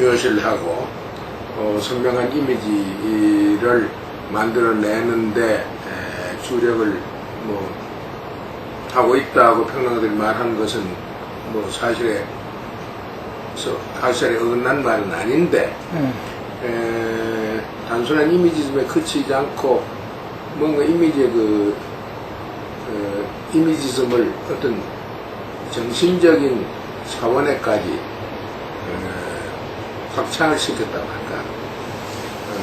중요시를 하고 어, 선명한 이미지를 만들어내는데 에, 주력을 뭐 하고 있다고 평론가들이 말하는 것은 뭐 사실에 서- 사실에 어긋난 말은 아닌데 음. 에, 단순한 이미지즘에 그치지 않고 뭔가 이미지의 그 어, 이미지즘을 어떤 정신적인 차원에까지 어, 확장을 시켰다고 할까. 어,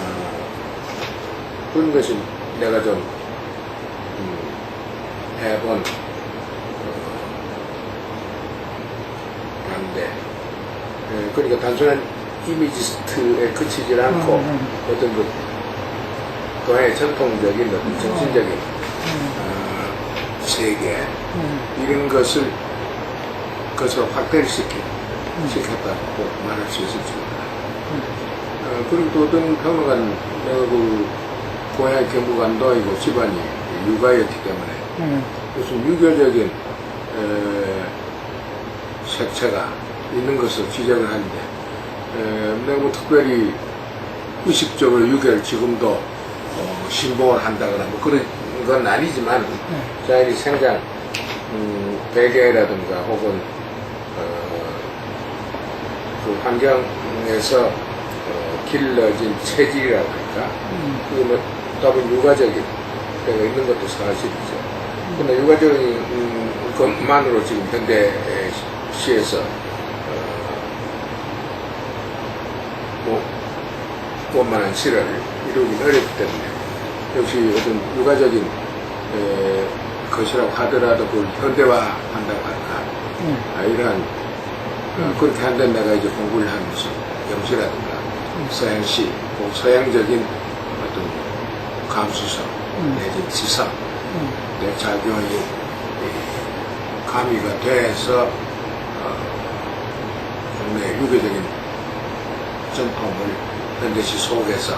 그런 것이 내가 좀 음, 해본 어, 건데 예, 그러니까 단순한 이미지스트에 그치질 않고 음, 어떤 그 그의 전통적인 어떤 정신적인 어, 세계 음. 이런 것을 것으로 확대를 시키, 시켰다고 말할 수 있을지 몰라. 어, 그리고 또 어떤 평론가는 내가 그 고향이 경북안도이고 집안이 유가였기 때문에 음. 무슨 유교적인 에, 색채가 있는 것을 지적을 하는데 에, 내가 뭐 특별히 의식적으로 유교를 지금도 어, 신봉을 한다거나 뭐 그런 건 아니지만 자연히 생장 음, 배경이라든가 혹은 어, 그 환경에서 어, 길러진 체질이라고 할까 그게 뭐 답은 유가적인 때가 있는 것도 사실이죠. 근데 유가적인 음, 것만으로 지금 현대 시에서 어, 뭐 원만한 실을 이루긴 어렵기 때문에 역시 어떤 유가적인 에, 것이라고 하더라도 그걸 현대화 한다고 할까 음. 아, 이러한 어, 그렇게 한다면 내가 이제 공부를 하는 무슨 영시라든가 서양시, 뭐 서양적인 어떤 감수성 내지 지성 내 작용이 이, 가미가 돼서 어, 국내 유교적인 전통을 현대시 속에서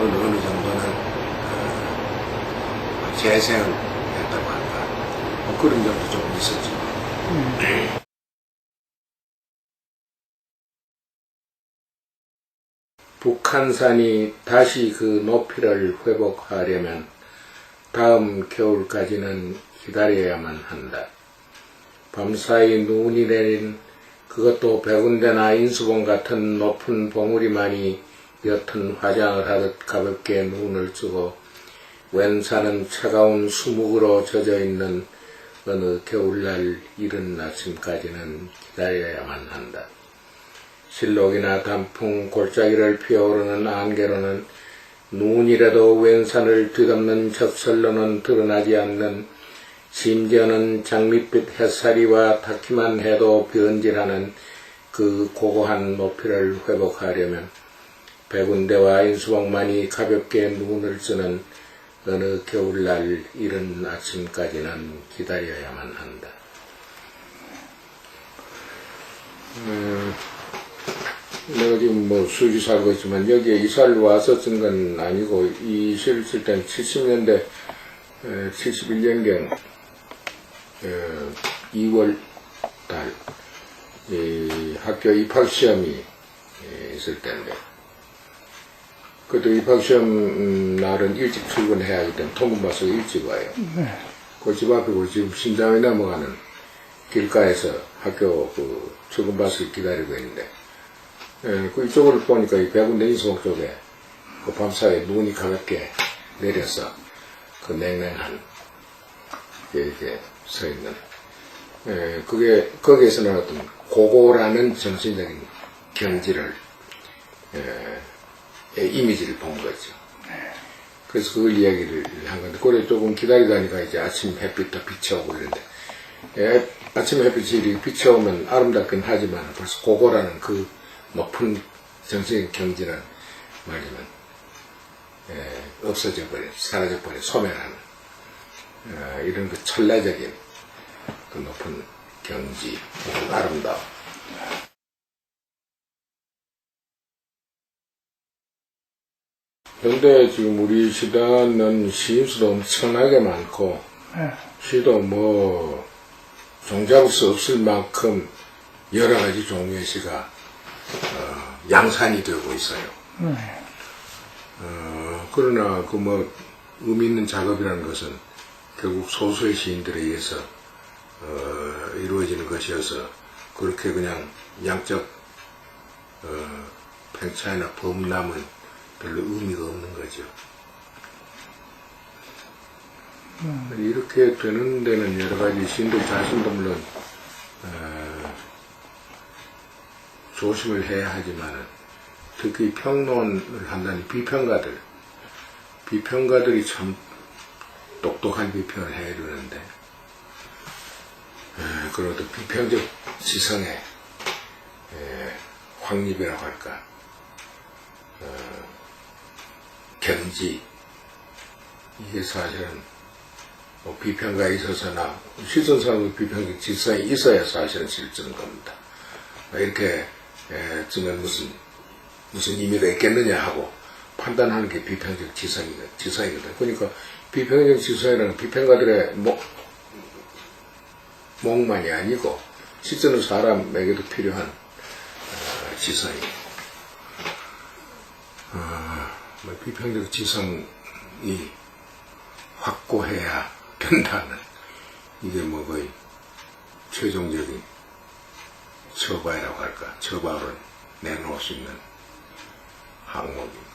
어느 어느 정도는 어, 재생을 했다고 할까 뭐 그런 점도 조금 있었죠. 북한산이 다시 그 높이를 회복하려면 다음 겨울까지는 기다려야만 한다. 밤사이 눈이 내린 그것도 백운대나 인수봉 같은 높은 봉우리만이 옅은 화장을 하듯 가볍게 눈을 뜨고 웬 산은 차가운 수묵으로 젖어 있는 어느 겨울날 이른 아침까지는 기다려야만 한다. 실록이나 단풍 골짜기를 피어오르는 안개로는 눈이라도 왼산을 뒤덮는 적설로는 드러나지 않는 심지어는 장밋빛 햇살이와 닿기만 해도 변질하는 그 고고한 높이를 회복하려면 백운대와 인수봉만이 가볍게 눈을 쓰는 어느 겨울날 이른 아침까지는 기다려야만 한다. 음, 내가 지금 뭐 수지 살고 있지만 여기에 이사를 와서 쓴건 아니고 이 시를 쓸 때는 70년대 71년경 2월 달이 학교 입학 시험이 예, 있을 때인데. 그래도 입학 시험 음, 날은 일찍 출근해야 하기 때문에 통근바스가 일찍 와요. 그집 앞에 그 지금 신장에 넘어가는 길가에서 학교 그 출근바스를 기다리고 있는데 예, 그 이쪽을 보니까 이 백운대 인수봉 쪽에 그 밤사이에 눈이 가볍게 내려서 그 냉랭한 게 이렇게 서 있는 예, 그게 거기에서는 어떤 고고라는 정신적인 경지를 예, 예, 이미지를 본 거죠. 그래서 그걸 이야기를 한 건데 그래 조금 기다리다니까 이제 아침 햇빛도 비쳐오고 이런데 예, 아침 햇빛이 이렇게 비쳐오면 아름답긴 하지만 벌써 고고라는 그 높은 정신의 경지는 말이면 예, 없어져 버린 사라져 버린 소멸하는 어, 이런 그 천라적인 그 높은 경지 그 아름다움 현대 지금 우리 시대는 시인수도 엄청나게 많고 예. 시도 뭐 종잡을 수 없을 만큼 여러 가지 종류의 시가 어, 양산이 되고 있어요. 어, 그러나 그 뭐 의미 있는 작업이라는 것은 결국 소수의 시인들에 의해서 어, 이루어지는 것이어서 그렇게 그냥 양적 어, 팽차이나 범람은 별로 의미가 없는 거죠. 이렇게 되는 데는 여러 가지 시인들 자신도 물론 조심을 해야 하지만 특히 평론을 한다는 비평가들. 비평가들이 참 똑똑한 비평을 해주는데. 에, 그래도 비평적 지성의 에, 확립이라고 할까? 어, 견지. 이게 사실은 뭐 비평가에 있어서나 시선사도 비평적 지성이 있어야 사실은 실증 겁니다. 이렇게 에, 쓰면 무슨 무슨 의미가 있겠느냐 하고 판단하는 게 비평적 지성이거든. 지성이거든. 그러니까 비평적 지성이라는 비평가들의 목, 목만이 아니고 실제로 사람에게도 필요한 어, 지성이. 어, 뭐 비평적 지성이 확고해야 된다는 이게 뭐 거의 최종적인 처바이라고 할까 처바를 내놓을 수 있는 항목입니다.